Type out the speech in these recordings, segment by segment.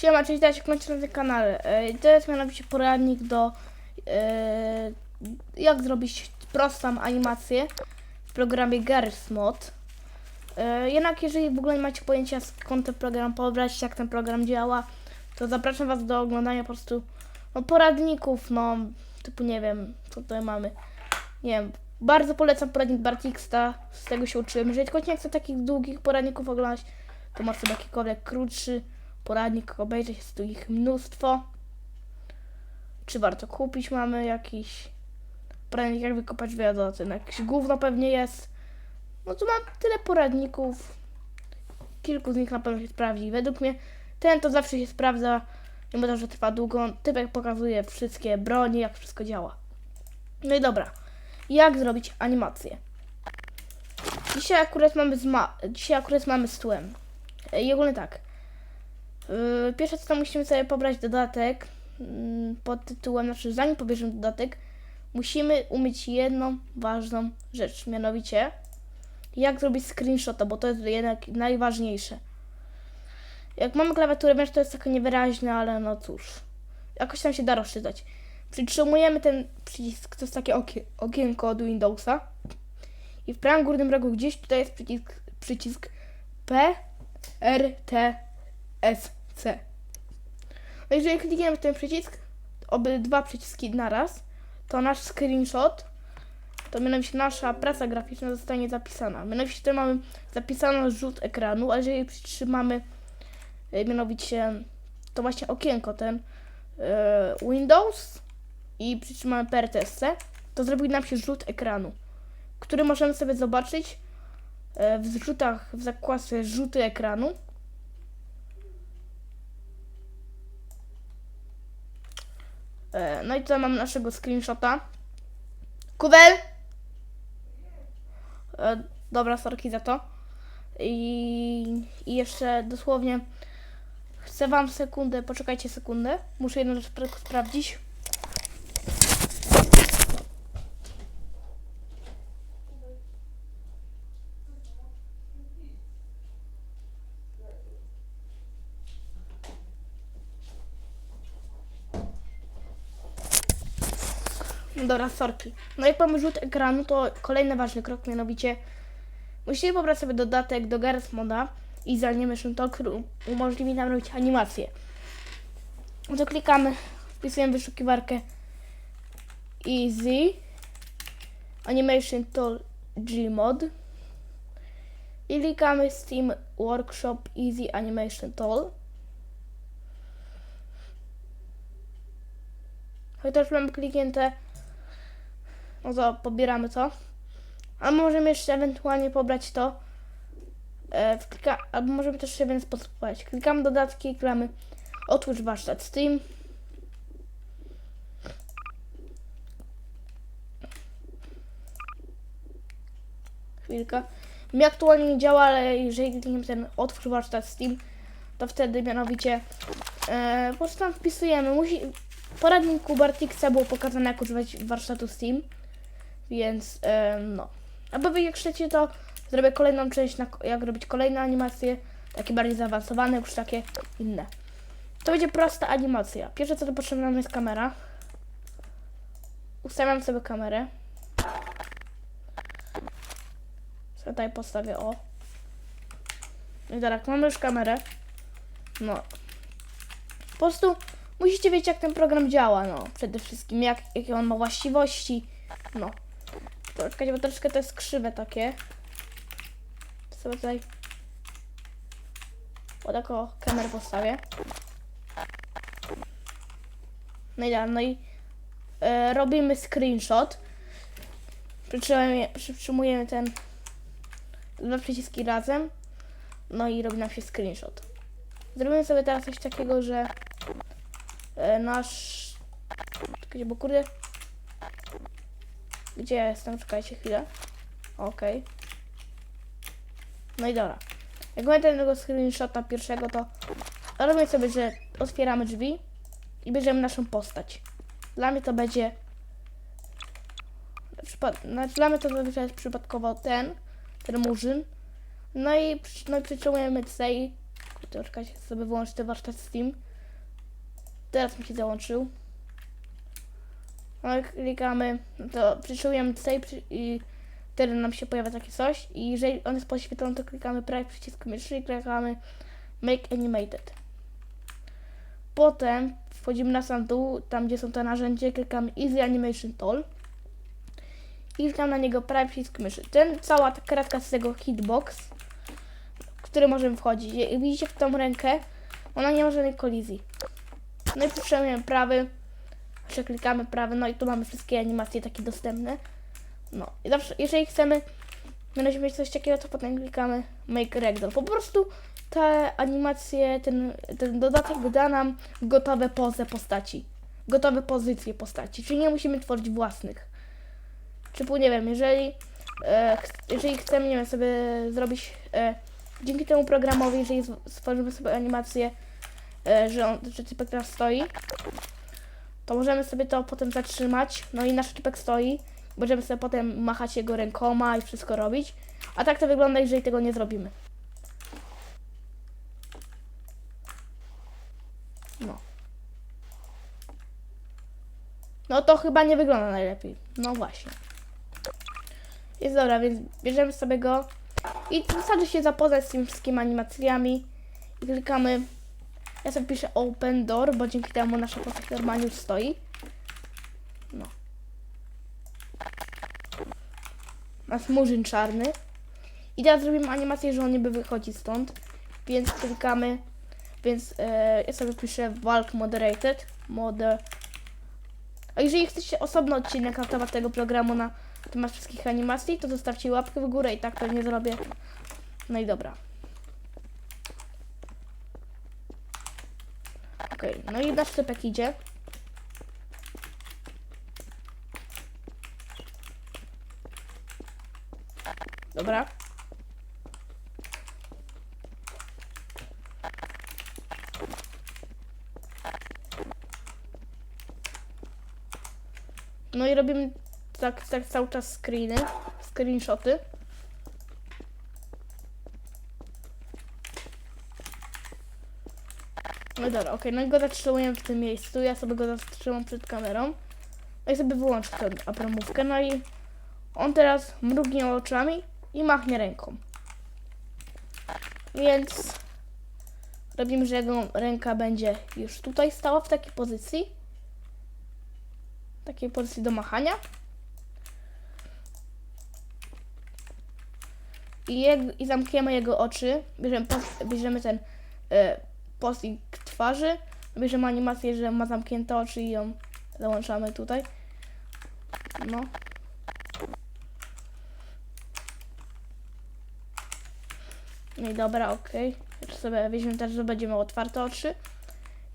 Siema, cześć, dajcie kończę na tym kanale. To jest mianowicie poradnik do e, jak zrobić prostą animację w programie Garry's Mod. E, jednak jeżeli w ogóle nie macie pojęcia skąd ten program pobrać, jak ten program działa, to zapraszam was do oglądania po prostu no, poradników, no typu nie wiem, co tutaj mamy. Nie wiem, bardzo polecam poradnik Bartiksta, z tego się uczyłem. Jeżeli tylko nie chcę takich długich poradników oglądać, to może sobie jakikolwiek krótszy poradnik obejrzeć, jest tu ich mnóstwo. Czy warto kupić? Mamy jakiś poradnik, jak wykopać wiadomo, jakieś gówno pewnie jest. No tu mam tyle poradników. Kilku z nich na pewno się sprawdzi. Według mnie ten to zawsze się sprawdza, mimo to, że trwa długo. Typek pokazuje wszystkie broni, jak wszystko działa. No i dobra. Jak zrobić animację? Dzisiaj akurat mamy z ma- dzisiaj akurat mamy z tłem. I ogólnie tak. Yy, Pierwsze co to musimy sobie pobrać dodatek yy, pod tytułem, znaczy zanim pobierzemy dodatek, musimy umieć jedną ważną rzecz, mianowicie jak zrobić screenshota, bo to jest jednak najważniejsze. Jak mamy klawiaturę, wiem, że to jest takie niewyraźne, ale no cóż, jakoś tam się da rozczytać. Przytrzymujemy ten przycisk, to jest takie okie, okienko od Windowsa i w prawym górnym rogu gdzieś tutaj jest przycisk, przycisk P, R, T, C. No jeżeli klikniemy w ten przycisk, obydwa przyciski naraz, to nasz screenshot, to mianowicie nasza praca graficzna zostanie zapisana. Mianowicie tutaj mamy zapisany rzut ekranu, a jeżeli przytrzymamy e, mianowicie to właśnie okienko, ten e, Windows i przytrzymamy PRTSC, to zrobi nam się rzut ekranu, który możemy sobie zobaczyć e, w zrzutach, w zakładce rzuty ekranu. No i tutaj mam naszego screenshota. Kuwel! E, Dobra, sorki za to. I, I jeszcze dosłownie chcę wam sekundę, poczekajcie sekundę. Muszę jedną rzecz pra- sprawdzić. No Dobra, sorki. No jak mamy rzut ekranu, to kolejny ważny krok, mianowicie musimy pobrać sobie dodatek do Garry's Moda i Animation Talk, który umożliwi nam robić animację. No to klikamy, wpisujemy wyszukiwarkę Easy Animation Tool Gmod i klikamy Steam Workshop Easy Animation Tool. Chociaż mamy kliknięte no to pobieramy to. A możemy jeszcze ewentualnie pobrać to. E, klika, albo możemy też jeszcze w jeden sposób pobrać. Klikamy dodatki, klikamy otwórz warsztat Steam. Chwilka. Mi aktualnie nie działa, ale jeżeli klikniemy ten otwórz warsztat Steam, to wtedy mianowicie e, po prostu tam wpisujemy. Musi, w poradniku Bartiksa było pokazane, jak używać warsztatu Steam, więc e, no. Aby wy jak chcecie, to zrobię kolejną część, na, jak robić kolejne animacje, takie bardziej zaawansowane, już takie inne. To będzie prosta animacja. Pierwsze co to potrzebna nam jest kamera. Ustawiam sobie kamerę. Tutaj postawię o. No I teraz mamy już kamerę. No, po prostu musicie wiedzieć, jak ten program działa, no. Przede wszystkim, jak, jakie on ma właściwości, no. Poczekajcie, bo troszkę to jest krzywe takie. Sobie tutaj o taką kamerę postawię. No i dalej, no i e, robimy screenshot. Przytrzymujemy, przytrzymujemy ten dwa przyciski razem. No i robi nam się screenshot. Zrobimy sobie teraz coś takiego, że e, nasz... Czekajcie, bo kurde... Gdzie jestem? Czekajcie chwilę. Okej. No i dobra. Jak mamy tego screenshota pierwszego, to robimy sobie, że otwieramy drzwi i bierzemy naszą postać. Dla mnie to będzie... Znaczy, dla mnie to będzie przypadkowo ten, ten murzyn. No i, no i przytrzymujemy tutaj To czekajcie, sobie wyłączę ten warsztat Steam. Teraz mi się załączył. Klikamy, to przyczujemy tutaj i wtedy nam się pojawia takie coś i jeżeli on jest podświetlony, to klikamy prawy przycisk myszy i klikamy Make Animated. Potem wchodzimy na sam dół, tam gdzie są te narzędzia, klikamy Easy Animation Tool i klikam na niego prawy przycisk myszy. Ten, cała ta kratka z tego hitbox, w który możemy wchodzić. Widzicie w tą rękę, ona nie ma żadnej kolizji. No i przytrzymujemy prawy, przeklikamy prawy, no i tu mamy wszystkie animacje takie dostępne. No i zawsze, jeżeli chcemy będziemy mieć coś takiego, to potem klikamy Make Ragdoll. Po prostu te animacje, ten, ten dodatek da nam gotowe pozy postaci. Gotowe pozycje postaci, czyli nie musimy tworzyć własnych. Typu, nie wiem, jeżeli, e, jeżeli chcemy, nie wiem, sobie zrobić e, dzięki temu programowi, jeżeli stworzymy sobie animację, e, że, on, że typek teraz stoi, to możemy sobie to potem zatrzymać, no i nasz typek stoi, możemy sobie potem machać jego rękoma i wszystko robić, a tak to wygląda, jeżeli tego nie zrobimy. No. No to chyba nie wygląda najlepiej. No właśnie. Jest dobra, więc bierzemy sobie go i wystarczy się zapoznać z tymi wszystkimi animacjami i klikamy. Ja sobie piszę open door, bo dzięki temu nasza postać normalnie stoi. No. Nasz murzyn czarny. I teraz zrobimy animację, że on niby wychodzi stąd. Więc klikamy. Więc e, ja sobie piszę walk moderated. Moder. A jeżeli chcecie osobny odcinek na temat tego programu na temat wszystkich animacji, to zostawcie łapkę w górę i tak pewnie zrobię. No i dobra. Okej, no i nasz typek idzie. Dobra. No i robimy tak, tak cały czas screeny, screenshoty. No dobra, okej, no i go zatrzymujemy w tym miejscu, ja sobie go zatrzymam przed kamerą. No i sobie wyłączę tę abramówkę, no i on teraz mrugnie oczami i machnie ręką. Więc robimy, że jego ręka będzie już tutaj stała w takiej pozycji. Takiej pozycji do machania. I, jeg, I zamkniemy jego oczy. Bierzemy, pos, bierzemy ten e, postik twarzy. Bierzemy animację, że ma zamknięte oczy i ją załączamy tutaj. No. No i dobra, okej. Jeszcze sobie weźmiemy też, że będzie miał otwarte oczy.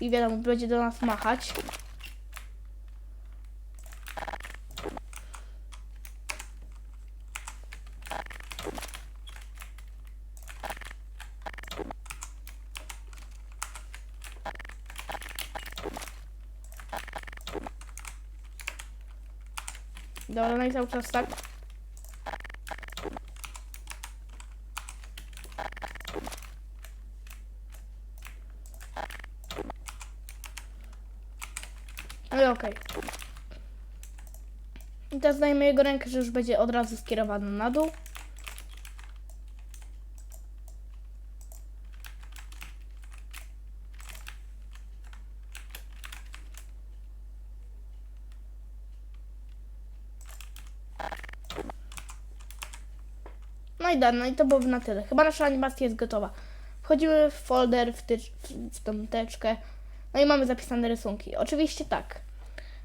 I wiadomo, będzie do nas machać. Dobra, no i cały czas tak. No i okej. I teraz dajmy jego rękę, że już będzie od razu skierowana na dół. I no i to byłoby na tyle. Chyba nasza animacja jest gotowa. Wchodzimy w folder, w, tycz, w, tą teczkę, no i mamy zapisane rysunki. Oczywiście tak.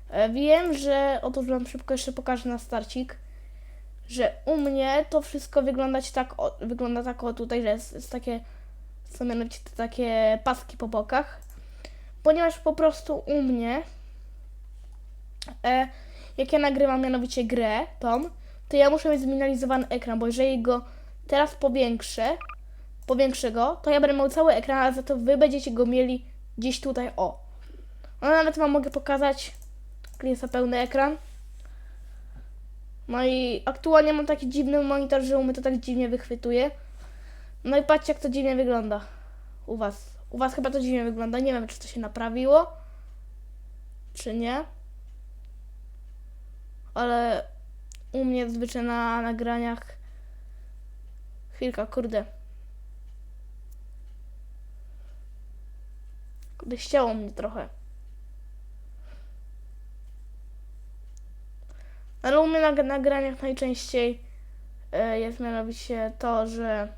E, Wiem, że otóż wam szybko jeszcze pokażę na starcik, że u mnie to wszystko wyglądać tak, o, wygląda tak o tutaj, że jest, jest takie, są mianowicie takie paski po bokach, ponieważ po prostu u mnie, e, jak ja nagrywam mianowicie grę tą, to ja muszę mieć zminimalizowany ekran, bo jeżeli go teraz powiększę, powiększę go, to ja będę miał cały ekran, a za to wy będziecie go mieli gdzieś tutaj, o. No nawet wam mogę pokazać, jest pełny ekran. No i aktualnie mam taki dziwny monitor, że u mnie to tak dziwnie wychwytuje. No i patrzcie jak to dziwnie wygląda. u was. U was chyba to dziwnie wygląda. Nie wiem, czy to się naprawiło, czy nie. Ale u mnie zwyczaj na nagraniach. Chwilka, kurde. Kurde, ścięło mnie trochę. Ale u mnie na nagraniach najczęściej e, jest mianowicie to, że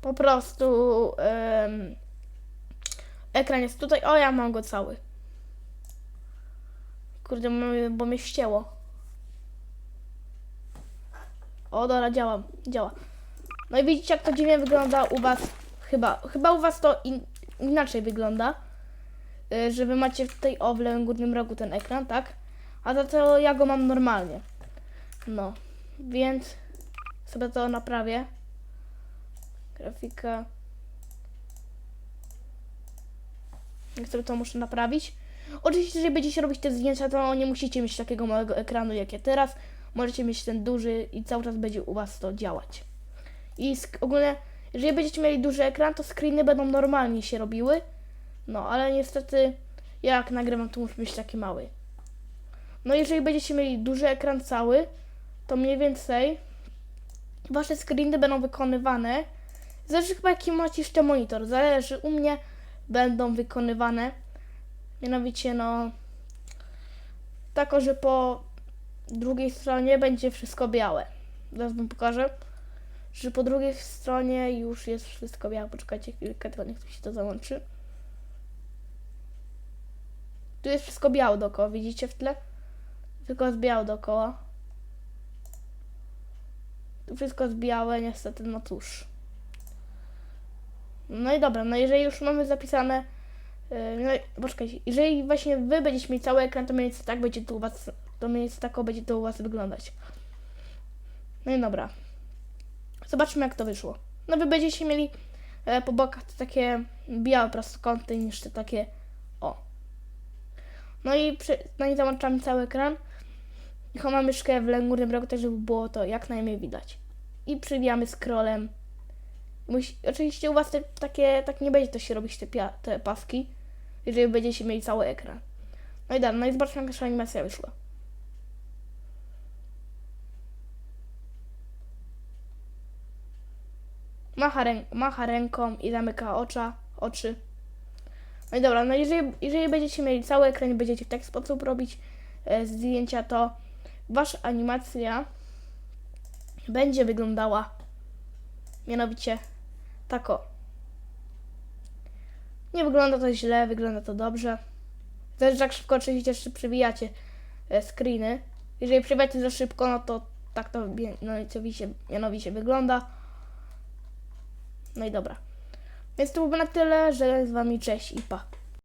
po prostu em, ekran jest tutaj. O, ja mam go cały. Kurde, bo mnie ścięło. O, dobra, działa, działa. No i widzicie, jak to dziwnie wygląda u Was. Chyba, chyba u Was to in, inaczej wygląda. Y, że Wy macie w lewym górnym rogu ten ekran, tak? A za to ja go mam normalnie. No, więc sobie to naprawię. Grafika. Jak sobie to muszę naprawić. Oczywiście, jeżeli będziecie robić te zdjęcia, to nie musicie mieć takiego małego ekranu jak ja teraz. Możecie mieć ten duży i cały czas będzie u Was to działać. I ogólnie, jeżeli będziecie mieli duży ekran, to screeny będą normalnie się robiły. No, ale niestety, jak nagrywam, to muszę mieć taki mały. No, jeżeli będziecie mieli duży ekran cały, to mniej więcej Wasze screeny będą wykonywane. Zależy chyba jaki macie jeszcze monitor. Zależy u mnie będą wykonywane. Mianowicie no tako, że po drugiej stronie będzie wszystko białe. Zaraz wam pokażę. Że po drugiej stronie już jest wszystko białe. Poczekajcie chwilkę, tylko niech tu się to załączy. Tu jest wszystko białe dookoła, widzicie w tle? Tylko jest białe dookoła. Tu wszystko jest białe, niestety, no cóż. No i dobra, no jeżeli już mamy zapisane, yy, no poczekajcie, jeżeli właśnie wy będziecie mieć cały ekran, to mniej więcej tak będzie to u was, to więcej tak będzie to u was wyglądać. No i dobra. Zobaczmy jak to wyszło. No wy będziecie mieli e, po bokach te takie białe prostokąty niż te takie, o. No i, przy, no i załączamy cały ekran. I chowamy myszkę w górnym rogu, tak żeby było to jak najmniej widać. I przywijamy scrollem. Musi, oczywiście u Was te, takie, tak nie będzie to się robić te, pia, te paski, jeżeli będziecie mieli cały ekran. No i dalej, no i zobaczmy jak nasza animacja wyszła. Macha, rę, macha ręką i zamyka ocza, oczy. No i dobra, no jeżeli, jeżeli będziecie mieli cały ekran i będziecie w taki sposób robić e, zdjęcia, to wasza animacja będzie wyglądała mianowicie tako. Nie wygląda to źle, wygląda to dobrze. Zależy jak szybko oczywiście jeszcze przewijacie e, screeny. Jeżeli przewijacie za szybko, no to tak to mianowicie, mianowicie wygląda. No i dobra. Więc to byłoby na tyle, że z wami cześć i pa.